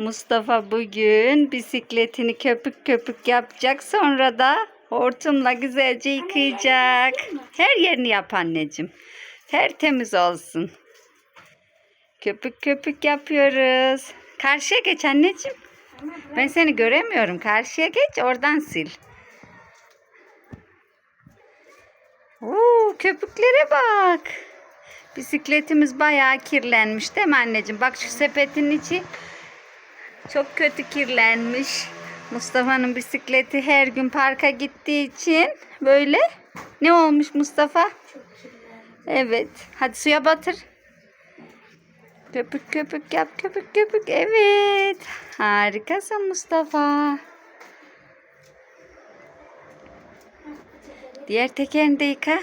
Mustafa bugün bisikletini köpük köpük yapacak. Sonra da hortumla güzelce yıkayacak. Her yerini yap anneciğim. Tertemiz olsun. Köpük köpük yapıyoruz. Karşıya geç anneciğim. Ben seni göremiyorum. Karşıya geç oradan sil. Oo, köpüklere bak. Bisikletimiz bayağı kirlenmiş değil mi anneciğim? Bak şu sepetin içi çok kötü kirlenmiş. Mustafa'nın bisikleti her gün parka gittiği için böyle ne olmuş Mustafa? Evet. Hadi suya batır. Köpük köpük yap köpük köpük. Evet. Harikasın Mustafa. Diğer tekerini de yıka.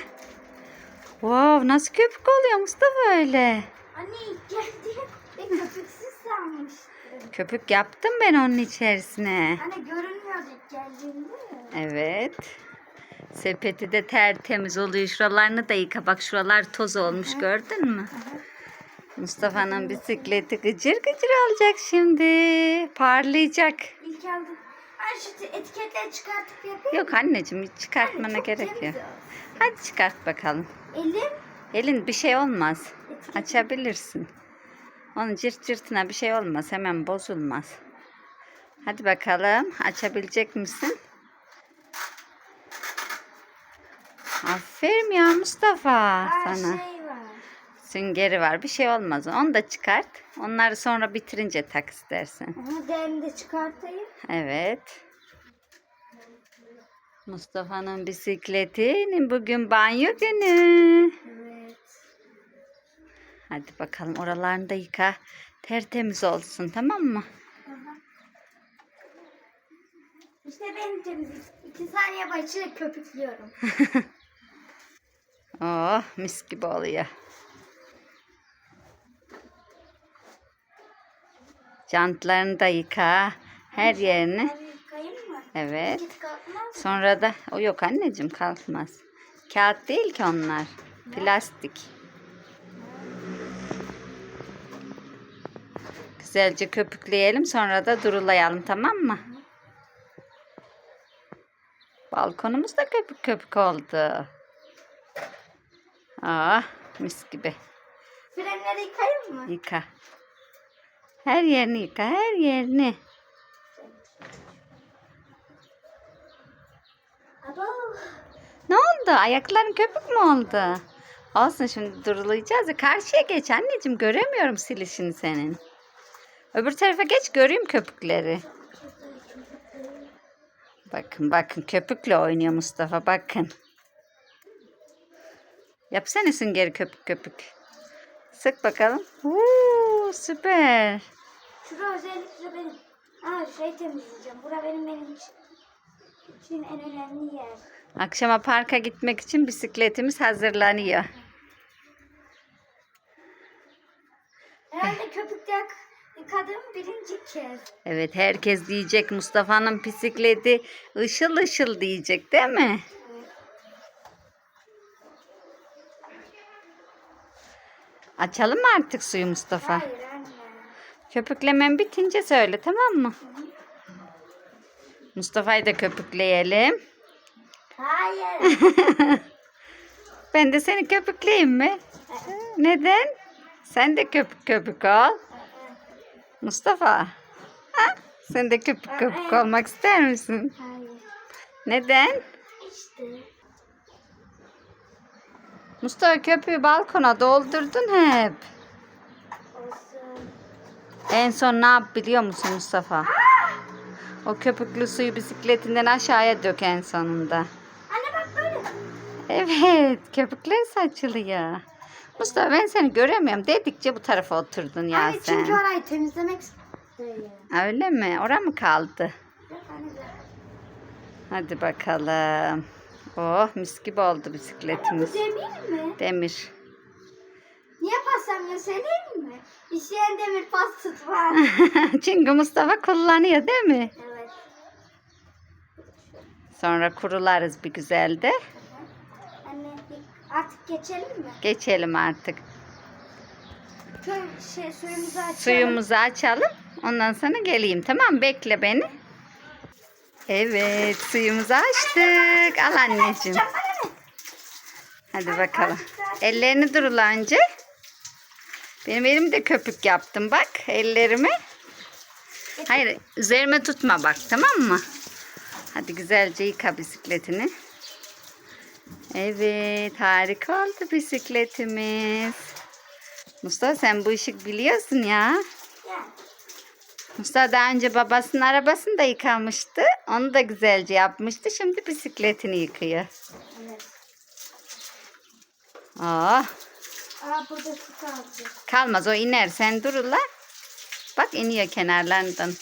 Wow, nasıl köpük oluyor Mustafa öyle? Anne geldi ve köpüksüz sanmıştım. Köpük yaptım ben onun içerisine. Anne görünmüyordu ilk geldiğinde. Evet. Sepeti de tertemiz oluyor. Şuralarını da yıka. Bak şuralar toz olmuş gördün mü? Mustafa'nın bisikleti gıcır gıcır olacak şimdi. Parlayacak. İlk aldım. Anne şu etiketleri çıkartıp yapayım. Yok anneciğim hiç Anne, çıkartmana çok gerek yok. Hadi çıkart bakalım. Elim Elin bir şey olmaz. Etiket- Açabilirsin. Onun cırt cırtına bir şey olmaz. Hemen bozulmaz. Hadi bakalım. Açabilecek misin? Aferin ya Mustafa her sana. şey var. Süngeri var. Bir şey olmaz. Onu da çıkart. Onları sonra bitirince tak istersen. Ama değerini de çıkartayım. Evet. Mustafa'nın bisikletinin bugün banyo günü. Evet. Hadi bakalım oralarını da yıka. Tertemiz olsun tamam mı? İşte benim temizlik. İki saniye başıyla köpüklüyorum. Oh mis gibi oluyor. Jantlarını da yıka. Her yerini. Evet. Sonra da o yok anneciğim kalkmaz. Kağıt değil ki onlar. Plastik. Güzelce köpükleyelim sonra da durulayalım tamam mı? Balkonumuz da köpük köpük oldu. Ah mis gibi. Frenleri yıkayayım mı? Yıka. Her yerini yıka her yerini. Ne oldu? Ayakların köpük mü oldu? Olsun şimdi durulayacağız. ya. Karşıya geç anneciğim. Göremiyorum silişini senin. Öbür tarafa geç göreyim köpükleri. Bakın bakın köpükle oynuyor Mustafa bakın. Yapsana süngeri köpük köpük. Sık bakalım. Uuu, süper. Şura özellikle benim. Ha şurayı temizleyeceğim. Bura benim benim için. için en önemli yer. Akşama parka gitmek için bisikletimiz hazırlanıyor. Herhalde köpükte yak- yıkadığım birinci kez. Evet herkes diyecek Mustafa'nın bisikleti ışıl ışıl diyecek değil mi? Açalım mı artık suyu Mustafa? Hayır anne. Köpüklemen bitince söyle tamam mı? Mustafa'yı da köpükleyelim. Hayır. Ben de seni köpükleyeyim mi? Neden? Sen de köpük köpük ol. Mustafa. Ha? Sen de köpük köpük olmak ister misin? Hayır. Neden? İşte. Mustafa köpüğü balkona doldurdun hep. Olsun. En son ne yap biliyor musun Mustafa? O köpüklü suyu bisikletinden aşağıya dök en sonunda. Anne bak böyle. Evet, köpükler saçılıyor. Mustafa ben seni göremiyorum dedikçe bu tarafa oturdun ya çünkü sen. orayı temizlemek istiyorum. Öyle mi? Ora mı kaldı? Hadi bakalım. Oh mis gibi oldu bisikletimiz. bu demir mi? Demir. Niye paslamıyor söyleyeyim mi? İşleyen demir pas tutmaz. Çünkü Mustafa kullanıyor değil mi? evet. Sonra kurularız bir güzel de. Artık geçelim mi? Geçelim artık. Şey suyumuzu açalım. Suyumuzu açalım. Ondan sonra geleyim tamam? Bekle beni. Evet suyumuzu açtık. Al anneciğim. Hadi bakalım. Ellerini durula önce. Benim elimde köpük yaptım bak ellerimi. Hayır üzerime tutma bak tamam mı? Hadi güzelce yıka bisikletini. Evet harika oldu bisikletimiz. Mustafa sen bu işi biliyorsun ya. Ya. Mustafa daha önce babasının arabasını da yıkamıştı. Onu da güzelce yapmıştı. Şimdi bisikletini yıkıyor. Evet. Oh, Aa burada su kaldı. kalmaz o iner. Sen dur ula. Bak iniyor kenarlarından.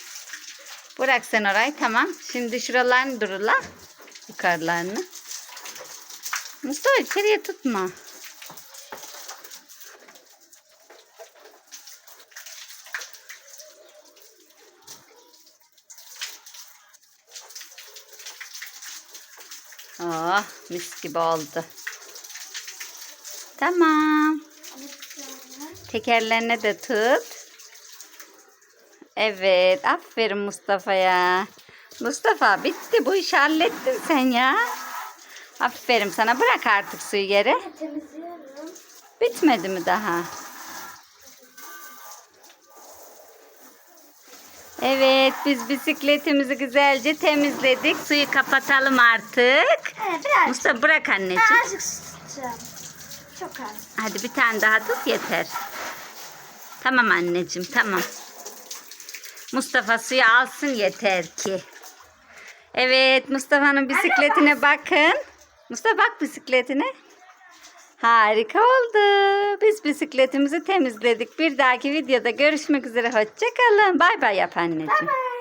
Bırak sen orayı tamam. Şimdi şuralarını dur ula. Yukarılarını. Mustafa içeriye tutma. Oh mis gibi oldu. Tamam. Tekerlerine de tut. Evet. Aferin Mustafa'ya. Mustafa bitti. Bu işi hallettin sen ya. Aferin sana. Bırak artık suyu yere. Temizliyorum. Bitmedi mi daha? Evet. Biz bisikletimizi güzelce temizledik. Suyu kapatalım artık. Evet biraz. Mustafa bırak anneciğim. Su tutacağım. Çok az. Hadi bir tane daha tut yeter. Tamam anneciğim tamam. Mustafa suyu alsın yeter ki. Evet Mustafa'nın bisikletine bakın. Mustafa bak bisikletine. Harika oldu. Biz bisikletimizi temizledik. Bir dahaki videoda görüşmek üzere. Hoşçakalın. Bay bay yap anneciğim. Bye.